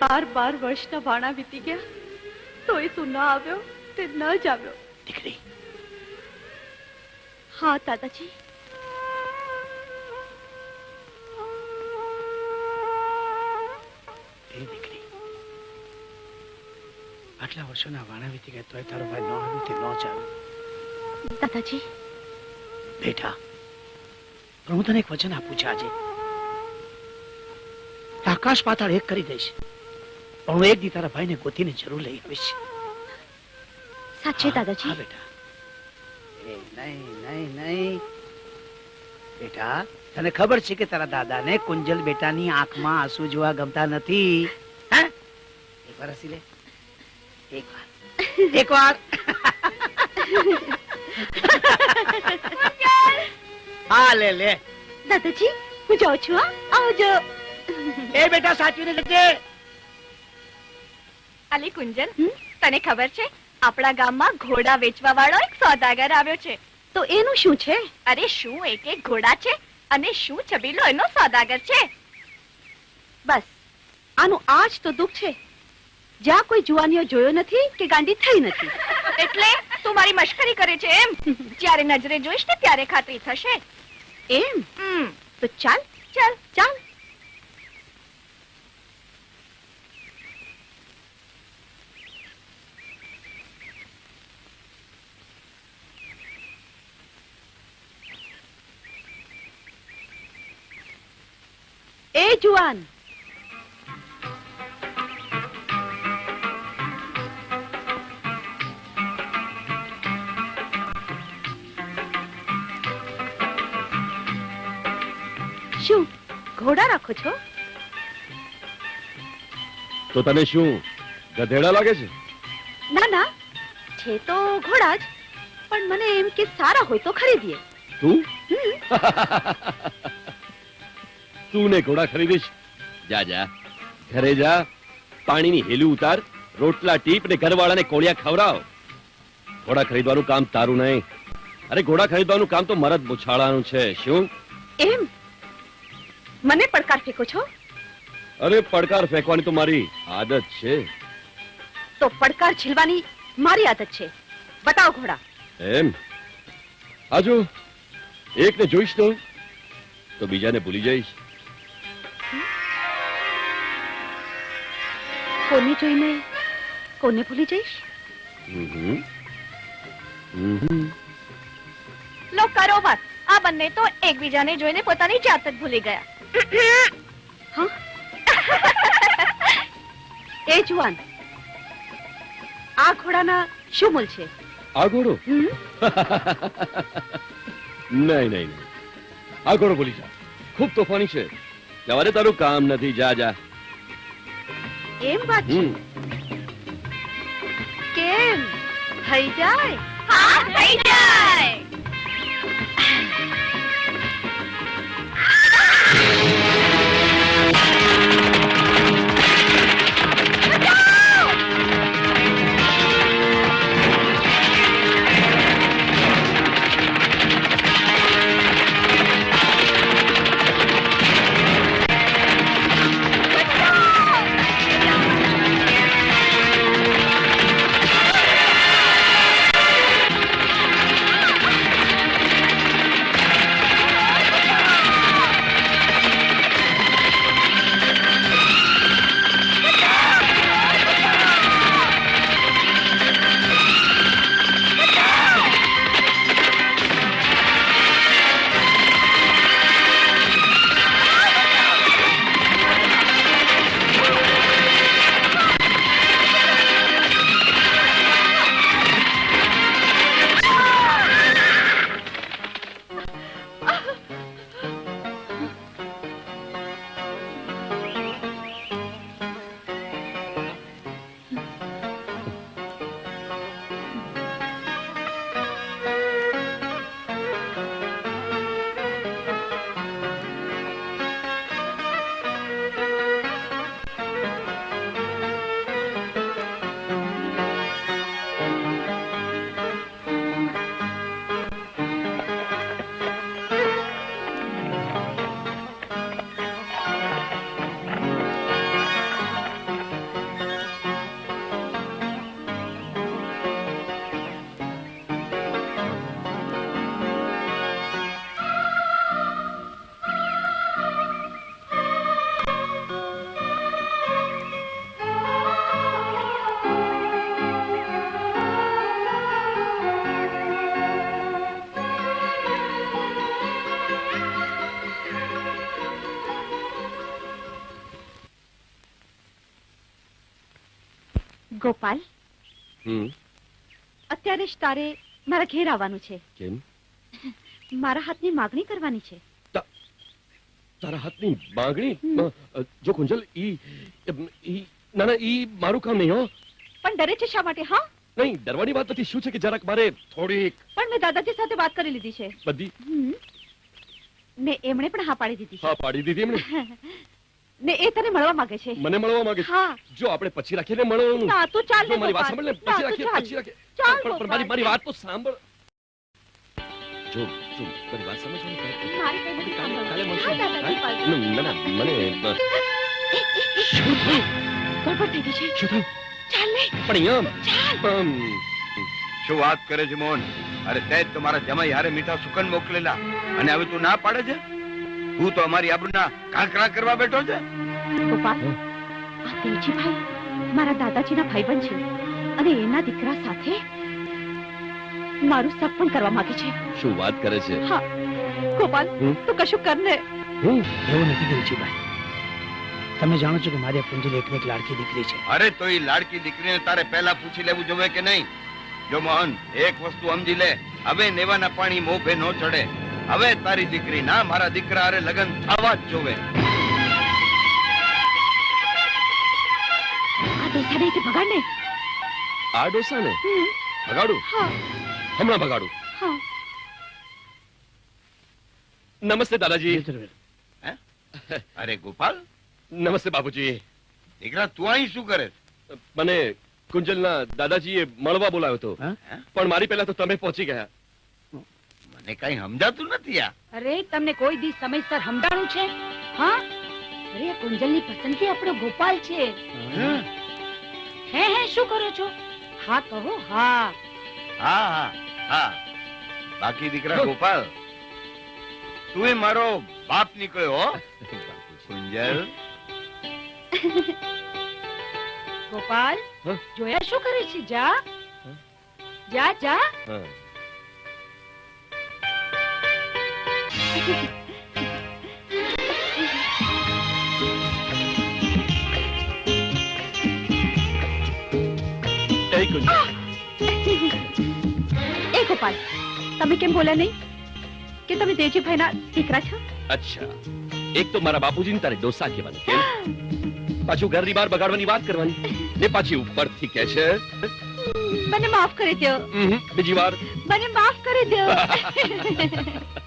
બાર બાર વર્ષના વાણા વીતી ગયા તોય તું ન આવ્યો તે ન જ આવ્યો દીકરી હા દાદાજી આટલા વર્ષોના વાણા વીતી ગયા તોય તારો ભાઈ ન આવ્યો તે ન દાદાજી બેટા પણ હું તને એક વચન આપું છું આજે આકાશ પાતાળ એક કરી દઈશ પણ હું એક દી તારા ભાઈને ગોતીને જરૂર લઈ આવીશ સાચે દાદાજી હા બેટા એ નહીં નહીં નહીં. બેટા તને ખબર છે કે તારા દાદાને કુંજલ બેટાની આંખમાં આંસુ જોવા ગમતા નથી? હે? એકવાર હસી લે. એકવાર એકવાર હા લે લે. દાદાજી હું જાઉં છું આવજો એ બેટા સાચવીને લેજે અલી કુંજલ તને ખબર છે? આપણા ગામમાં ઘોડા વેચવા વાળો એક સોદાગર આવ્યો છે. તો એનું શું છે? અરે શું એક એક ઘોડા છે અને શું છબીલો એનો સોદાગર છે? બસ આનું આ જ તો દુઃખ છે. જ્યાં કોઈ જુવાનીઓ જોયો નથી કે ગાંડી થઈ નથી. એટલે તું મારી મશ્કરી કરે છે એમ? જ્યારે નજરે જોઈશ ને ત્યારે ખાતરી થશે. એમ? તો ચાલ ચાલ. ચાલ. એ જુવાન. શું ઘોડા રાખો છો? તો તને શું ગધેડા લાગે છે? ના ના છે તો ઘોડા જ પણ મને એમ કે સારા હોય તો ખરીદીએ. તું? તું ને ઘોડા ખરીદીશ. જા જા. ઘરે જા. પાણીની હેલી ઉતાર રોટલા ટીપ ને ઘરવાળાને કોળિયા ખવડાવ. ઘોડા ખરીદવાનું કામ તારું નહીં. અરે ઘોડા ખરીદવાનું કામ તો મરદ બુછાળાનું છે શું? એમ? મને પડકાર ફેંકો છો? અરે પડકાર ફેંકવાની તો મારી આદત છે. તો પડકાર છીલવાની મારી આદત છે. બતાવો ઘોડા. એમ? આજુ એકને જોઈશ તો તો બીજાને ભૂલી જઈશ. કોને જોઈને? કોને ભૂલી જઈશ? હમ હમ. લો કરો વાત આ બંને તો એકબીજાને જોઈને પોતાની જાત જ ભૂલી ગયા. એ જુવાન આ ઘોડાના શું મૂલ છે? આ ઘોડો નહીં નહીં નહીં. આ ઘોડો ભૂલી જા. ખૂબ તોફાની છે. જવારે તારું કામ નથી. જા જા. એમ વાત છે? કેમ? થઈ જાય? હા થઈ જાય! ગોપાલ અત્યારે જ તારે મારા ઘેર આવવાનું છે. કેમ? મારા હાથની માગણી કરવાની છે. તારા હાથની માગણી? જો કુંજલ ઈ ઈ ના ના ઈ મારું કામ નહીં હો. પણ ડરે છે શા માટે હા? નહીં ડરવાની વાત નથી. શું છે કે જરાક મારે થોડીક પણ મેં દાદાજી સાથે વાત કરી લીધી છે. બધી? મેં એમણે પણ હા પાડી દીધી હા પાડી દીધી એમણે? ને એ તને મળવા માંગે છે. મને મળવા માંગે છે? જો આપણે પછી રાખીએ ને મળવાનું? ના તું ચાલ ને મારી વાત સાંભળ ને પછી રાખીએ પછી રાખીએ. ચાલ, પણ- મારી મારી વાત તો સાંભળ. જો જો મારી વાત સમજવાની ને મારી કઈ નથી કાલે. મળશું. ના ના, મને ગડબડ થઈ ગઈ છે. શું થયું? ચાલ ને. પણ અહીંયા ચાલ. શું વાત કરે છે મોહન? અરે તે તમારા જમાઈ હારે મીઠા સુકન મોકલેલા. અને હવે તું ના પાડે છે? તું તો અમારી આબરૂના કાંકરા કરવા બેઠો છે. ગોપાલ આ તેજીભાઈ મારા દાદાજીના ભાઈબંધ છે અને એના દીકરા સાથે મારું સપ પણ કરવા માંગે છે. શું વાત કરે છે? હા ગોપાલ તું કશું કર ને હું? એવું નથી દેવજીભાઈ તમે જાણો છો કે મારી પુંજી કુંજલ એક લાડકી દીકરી છે. અરે તો એ લાડકી દીકરીને તારે પહેલા પૂછી લેવું જોવે કે નહીં? જો મોહન એક વસ્તુ સમજી લે. હવે નેવાના પાણી મોભે નો ચડે. હવે તારી દીકરી ના મારા દીકરા અરે લગન થવા જ જોવે. આ ડોસાને? ને. ભગાડું? હમણાં ભગાડું. નમસ્તે દાદાજી. અરે ગોપાલ નમસ્તે બાપુજી. દીકરા તું અહીં શું કરે? મને કુંજલના દાદાજીએ મળવા બોલાવ્યો હતો. પણ મારી પહેલા તો તમે પહોંચી ગયા. મને કઈ સમજાતું નથી આ. અરે તમને કોઈ દી સમયસર સમજાણું છે? હા? અરે કુંજલની પસંદગી આપણો ગોપાલ છે. હે? હે શું કરો છો? હા કહો હા. હા હા હા. બાકી દીકરા ગોપાલ તું એ મારો બાપ નીકળ્યો હો. કુંજલ. ગોપાલ જોયા શું કરે છે? જા. જા જા. એ ગોપાલ તમે કેમ બોલ્યા નહીં? કે તમે દેવજીભાઈના દીકરા છો? અચ્છા એક તો મારા બાપુજીને તારે ડોસા કહેવાનું કેમ પાછું ઘરની બહાર બગાડવાની વાત કરવાની. ને પાછી ઉપરથી કે છે મને માફ કરી દો બીજી વાર. મને માફ કરી દો